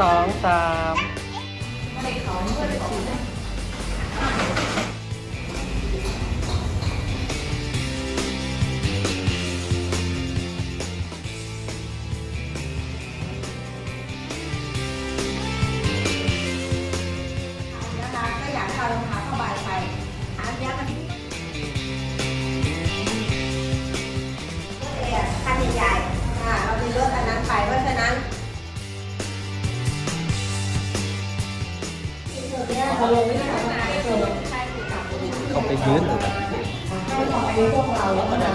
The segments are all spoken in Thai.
สองสาม เราไม่ได้ทำงานเลยใช่ค่ะเขาไปยืนหรือเปล่าของอายุพวกเราแล้วนะ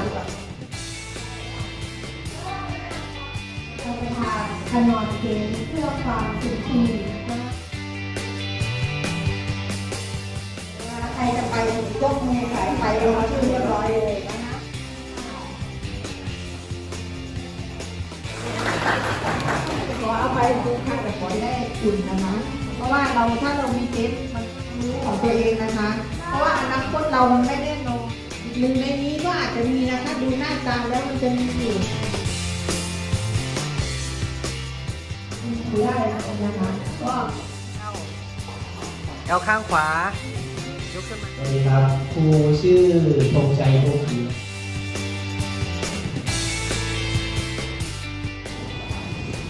เราจะพาขนอนเพลงเพื่อความสุขีนะใครจะไปยกมือสายไฟลงชื่อเรียบร้อยเลยนะคะขอเอาไปดูค่ะแต่ขอได้อุ่นนะคะ เพราะว่าเราถ้าเรามีเทปมันรู้ของตัวเองนะคะ เพราะว่าอนาคตเรามันไม่แน่นอนหนึ่งในนี้ก็อาจจะมีนะคะดูหน้าตาแล้วมันจะมีอยู่ดูได้นะคะก็เอาข้างขวายกขึ้นมาสวัสดีครับครูชื่อธงชัยโพกี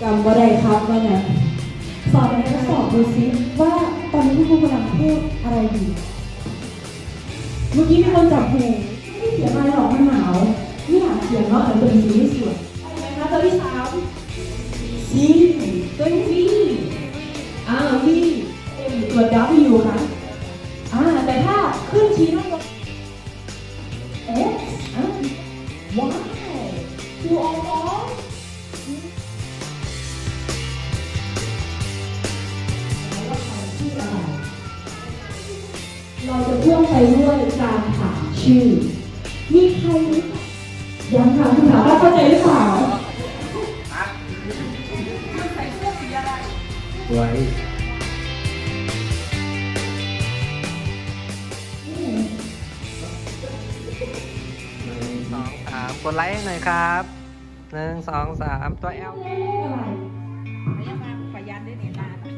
จำว่าได้ครับว่าไง สอนในทดสอบดูซิว่าตอนนี้คุณครูกำลังพูดอะไรอยู่ เมื่อกี้มีคนจับหูไม่ได้เสียงอะไรหรอกมันหนาวไม่อยากเสียงเนาะแต่เป็นสีที่สวยอะไรนะคะตัวที่สามซีตัวที่สี่อ่าวีเอ็มตัว W ค่ะอ่าแต่ถ้าขึ้นชี้หน้าตรง X อ่า Y Q O O เราจะพ่วงไปด้วยการถามชื่อ มีใครรู้จักยังค่ะคุณถามว่าเข้าใจหรือเปล่าไว้หนึ่งสองสามกดไลค์ให้หน่อยครับหนึ่งสองสามตัว L อะไรขยันได้เนี่ยนาน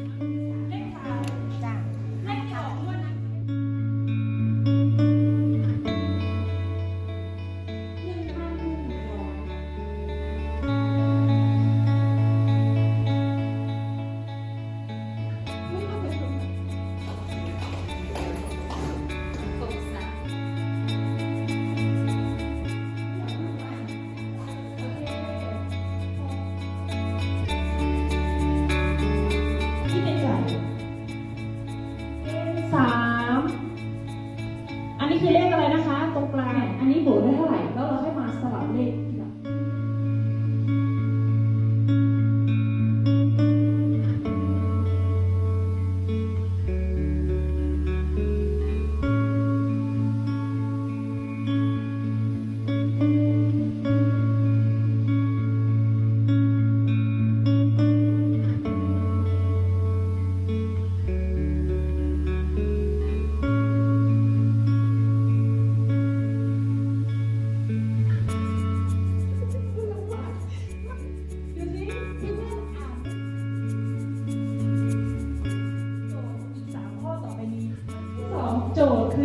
ส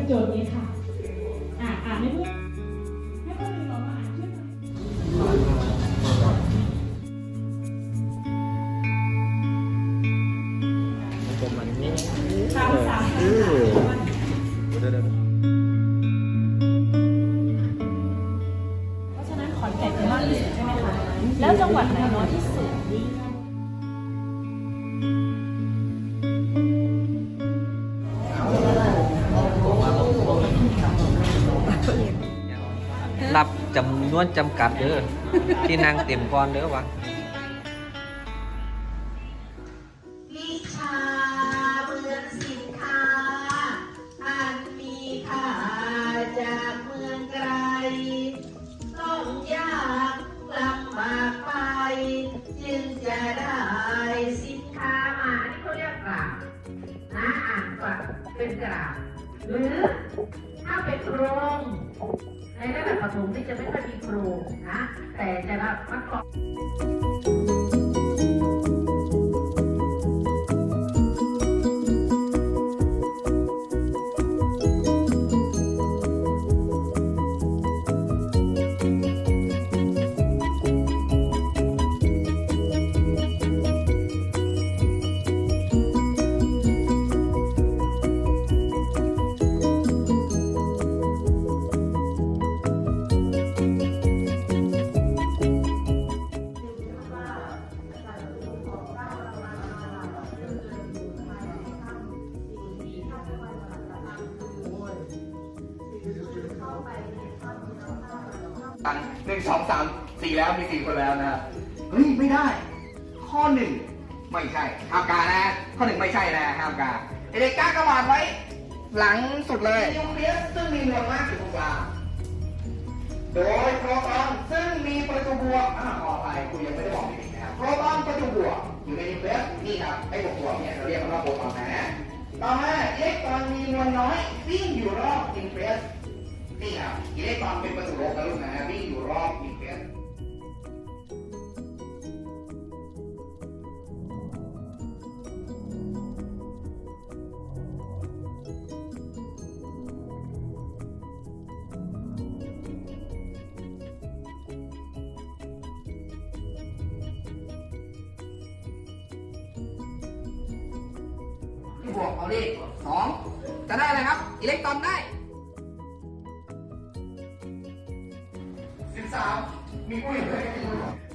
โจทย์นี้ค่ะ อ่านอ่านให้เพื่อนให้เพื่อนดูเรามาอ่านช่วยกันผมมันนี่สามสามเออเดี๋ยวเดี๋ยวเดี๋ยวเพราะฉะนั้นขอนแก่นเป็นมากที่สุดใช่ไหมคะ แล้วจังหวัดไหนน้อยที่สุด รับจำนวนจำกัดเด้อ ที่นางเต็มก่อนเด้อวะวิชาเมืองสินค้า อันมีค่าจากเมืองไกล ต้องยากลำบากไป จึงจะได้สินค้ามาอันนี้เขาเรียกกราบนะอ่านก่อนเป็นกราบ หรือถ้าเป็นโครงในระดับประถมนี่จะไม่ค่อยมีโครงนะ แต่จะรับประกอ นึ่งสองสามสี่แล้วมีสี่คนแล้วนะเฮ้ยไม่ได้ ข้อหนึ่งไม่ใช่ห้ามกานะ ข้อหนึ่งไม่ใช่นะห้ามกาเด็กๆกากระบาดไว้ หลังสุดเลยนิวเคลียสซึ่งมีมวลมากอยู่ตรงกลางโดยโปรตอนซึ่งมีประจุบวกอ่าขอไปคุณยังไม่ได้บอกเด็กนะครับโปรตอนประจุบวกอยู่ในนิวเคลียสนี่ครับไอ้บวกบวกเนี่ยเราเรียกมันว่าโปรตอนนะต่อมาอิเล็กตรอนมีมวลน้อยวิ่งอยู่รอบนิวเคลียส อิเล็กตรอนเป็นประจุโลกนะลูกนะวิ่งอยู่รอบนิวเคลียสที่บวกเอาเลขสองจะได้อะไรครับ อิเล็กตรอนได้ สามมีผู้หญิงเลย